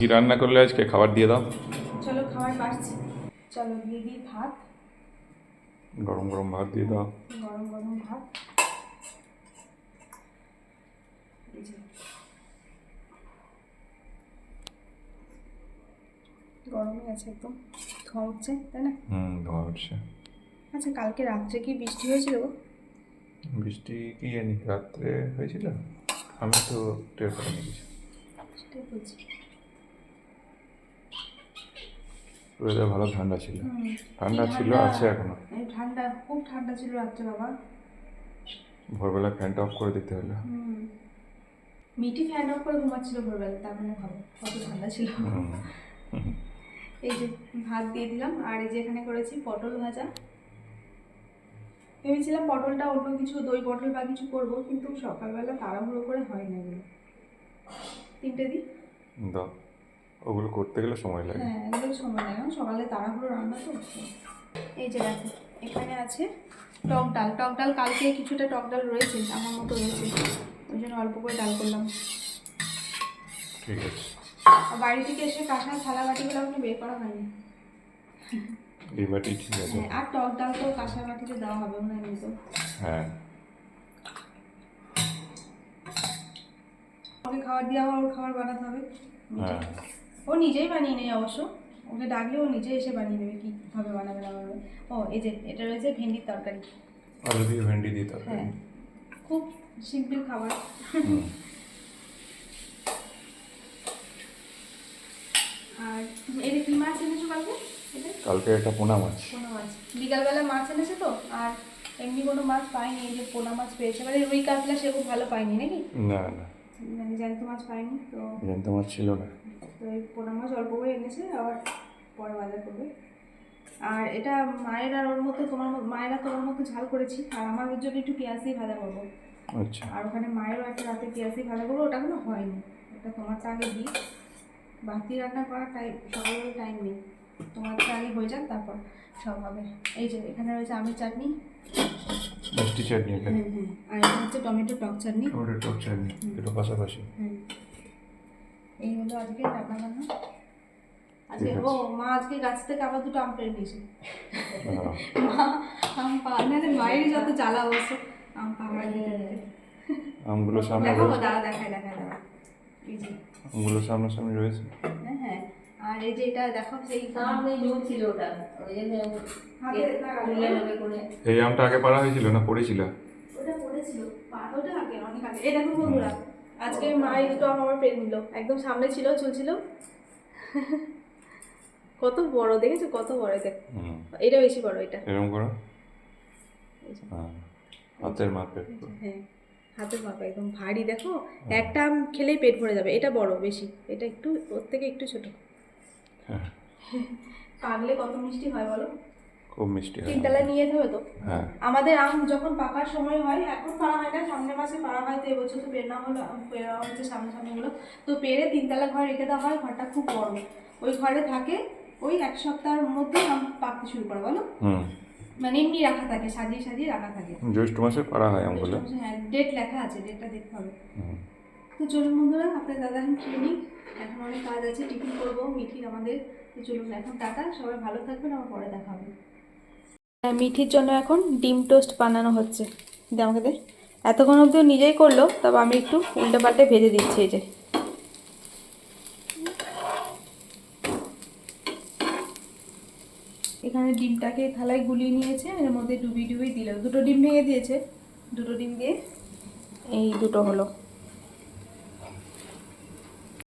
কি রান্না করলে আজকে? খাবার দিয়ে দাও। চলো খাবার বাড়ছি। চলো দিয়ে দিই ভাত। গরম গরম ভাত দিয়ে দাও। গরম গরম ভাত। গরমই আছে একদম। ধোঁয়া উঠছে তাই না? হুম ধোঁয়া উঠছে। আচ্ছা কালকে রাত্রে কি বৃষ্টি হয়েছিল বৃষ্টি কি জানি রাত্রে হয়েছিল? আমি তো টের পাইনি কিছু। ওয়েদার ভালো ঠান্ডা ছিল। ঠান্ডা ছিল আছে এখনও। ঠান্ডা খুব ঠান্ডা ছিল রাত্রে বাবা। ভোরবেলা ফ্যানটা অফ করে দিতে হলো। মিটি ফ্যান অফ করে ঘুমাচ্ছিল ভোরবেলা তার মানে ভালো কত ঠান্ডা ছিল। এই যে ভাত দিয়ে দিলাম আর এই যে এখানে করেছি পটল ভাজা। ভেবেছিলাম পটলটা অন্য কিছু দই পটল বা কিছু করব কিন্তু সকালবেলা তাড়াহুড়ো করে হয় না এগুলো। তিনটে দিই? দাও। ওগুলো করতে গেলে সময় লাগে। হ্যাঁ এগুলো সময় লাগে। সকালে তাড়াহুড়ো রান্না তো এই যে দেখো এখানে আছে টক ডাল। টক ডাল কালকে কিছুটা টক ডাল রয়েছে আমার মতো রয়েছে। ওই জন্য অল্প করে ডাল করলাম। ঠিক আছে। বাড়ি থেকে এসে কাঁসা থালা বাটিগুলো এখনও বের করা হয়নি। এই বাটি ঠিক আছে। হ্যাঁ আর টক ডাল তো কাঁসা বাটিতে দেওয়া হবে না এমনি হ্যাঁ। ওকে খাবার দেওয়া হবে ওর খাবার বানাতে হবে। হ্যাঁ। ও নিজেই বানিয়ে নেয় অবশ্য। ওকে ডাকলে ও নিজেই এসে বানিয়ে নেবে কীভাবে বানাবে না বানাবে। ও এই যে এটা রয়েছে ভেন্ডির তরকারি। আলু দিয়ে ভেন্ডি দিয়ে তরকারি? হ্যাঁ খুব সিম্পল খাবার। আর এটা কি মাছ এনেছো কালকে? এটা কালকে একটা পোনা মাছ। পোনা মাছ। বিকালবেলা মাছ এনেছে তো আর এমনি কোনো মাছ পাইনি এই যে পোনা মাছ পেয়েছে। মানে রুই কাতলা সেরকম ভালো পাইনি নাকি? না না। মানে জ্যান্ত মাছ পাইনি তো জ্যান্ত মাছ ছিল না। এই পোনা মাছ অল্প করে এনেছে আবার পরে বাজার করবে। আর এটা মায়ের আর ওর মতো তোমার মতো মায়েরা তোমার মতো ঝাল করেছি আর আমার ওর জন্য একটু পেঁয়াজ দিয়ে ভাজা করব। আচ্ছা। আর ওখানে মায়েরও একটা রাতে পেঁয়াজ দিয়ে ভাজা করব ওটা কোনো হয়নি। ওটা তোমারটা আগে দিই। বাতি রান্না করার টাইম সকালবেলা টাইম নেই। তোমারটা আগে হয়ে যাক তারপর সব হবে। এই যে এখানে রয়েছে আমের চাটনি। মিষ্টি চাটনি এখানে। আর এটা হচ্ছে টমেটো টক চাটনি। টমেটো টক চাটনি দুটো পাশাপাশি। হ্যাঁ এই হলো আজকে রান্না বান্না আজকে ও মা আজকে গাছ থেকে আবার দুটো আম পেড়ে নিয়েছে। হ্যাঁ। মা আম পা না রে, মায়েরই যত জ্বালা অবশ্য আম দিতে। আমগুলো সামনে দেখায় দেখায় দাঁড়া। এই যে। আমগুলো সামনাসামনি রয়েছে। হ্যাঁ হ্যাঁ। আর এই যে এটা দেখো সেই সামনে জোর ছিল ওটা। ওই জন্য এই আমটা আগে পাড়া হয়েছিল না পড়েছিল? ওটা পড়েছিল ওটা আগে অনেক আগে। এই দেখো বন্ধুরা আজকে মা এই দুটো আম আমার পেরে নিল একদম সামনে ছিল চলছিল কত বড় দেখেছ? কত বড় দেখ এটা বেশি বড় এটা। এরকম করো। হ্যাঁ। হাতের মাপে হ্যাঁ। হাতের মাপা একদম ভারী দেখো? একটা আম খেলেই পেট ভরে যাবে। এটা বড় বেশি। এটা একটু ওর থেকে একটু ছোট। হ্যাঁ। পাকলে কত মিষ্টি হয় বলো? খুব মিষ্টি হয়। তিনতলা নিয়ে যেতে হবে তো? হ্যাঁ। আমাদের আম যখন পাকার সময় হয় এখন পাড়া হয় না সামনের মাসে পাড়া হয় তো এবছর তো পেড়া হলো পেড়া হচ্ছে সামনে সামনেগুলো তো পেরে তিনতলা ঘর রেখে দেওয়া হয় ঘরটা খুব বড়। ওই ঘরে থাকে ওই এক সপ্তাহের মধ্যে আম পাকতে শুরু করে বলো? মানে এমনি রাখা থাকে সাজিয়ে সাজিয়ে রাখা থাকে। জ্যৈষ্ঠ মাসে পাড়া হয় আমগুলো হ্যাঁ ডেট লেখা আছে ডেটটা দেখতে হবে। তো চলুন বন্ধুরা আপনার দাদা এখন নিই এখন অনেক কাজ আছে টিফিন করব মিঠির আমাদের। তো চলুন এখন টাটা সবাই ভালো থাকবেন আমার পরে দেখা হবে। মিঠির জন্য এখন ডিম টোস্ট বানানো হচ্ছে। দে আমাকে দে। এতক্ষণ অবধি নিজেই করল, তবে আমি একটু উল্টে পাল্টে ভেজে দিচ্ছি এই যে। এখানে ডিমটাকে থালায় গুলিয়ে নিয়েছে এর মধ্যে ডুবি ডুবি দিল। দুটো ডিম ভেঙে দিয়েছে। দুটো ডিম দিয়ে এই দুটো হলো।